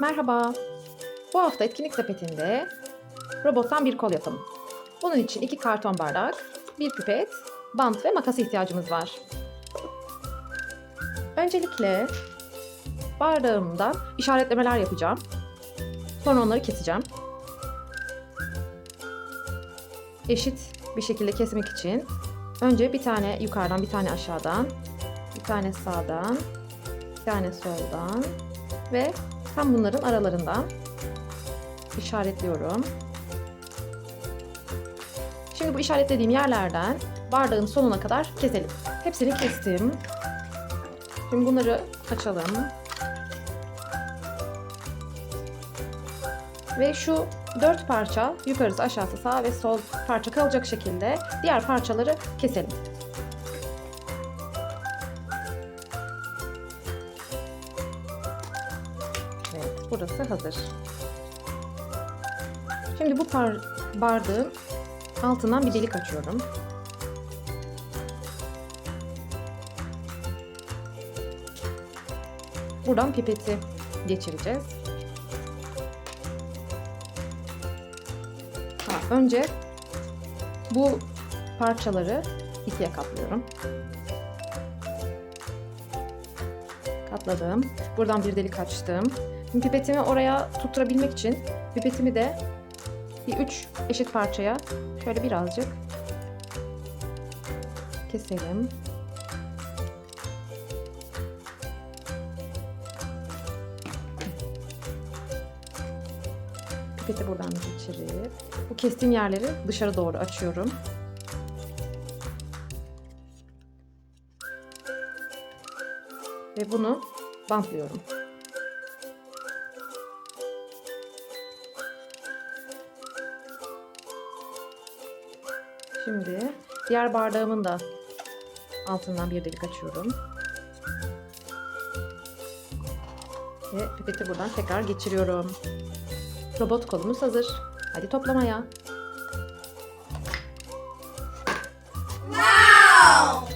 Merhaba. Bu hafta etkinlik sepetinde robottan bir kol yapalım. Bunun için iki karton bardak, bir pipet, bant ve makas ihtiyacımız var. Öncelikle bardağımda işaretlemeler yapacağım. Sonra onları keseceğim. Eşit bir şekilde kesmek için önce bir tane yukarıdan, bir tane aşağıdan, bir tane sağdan, bir tane soldan ve tam bunların aralarından işaretliyorum. Şimdi bu işaretlediğim yerlerden bardağın sonuna kadar keselim. Hepsini kestim. Şimdi bunları açalım. Ve şu dört parça yukarısı aşağısı sağ ve sol parça kalacak şekilde diğer parçaları keselim. Burası hazır. Şimdi bu bardağın altından bir delik açıyorum. Buradan pipeti geçireceğiz. Ha, önce bu parçaları ikiye katlıyorum. Katladım. Buradan bir delik açtım. Şimdi pipetimi oraya tutturabilmek için pipetimi de bir üç eşit parçaya şöyle birazcık keselim. Pipeti buradan geçirip bu kestiğim yerleri dışarı doğru açıyorum. ve bunu bantlıyorum. Şimdi diğer bardağımın da altından bir delik açıyorum. Ve pipeti buradan tekrar geçiriyorum. Robot kolumuz hazır. Hadi toplamaya. Wow!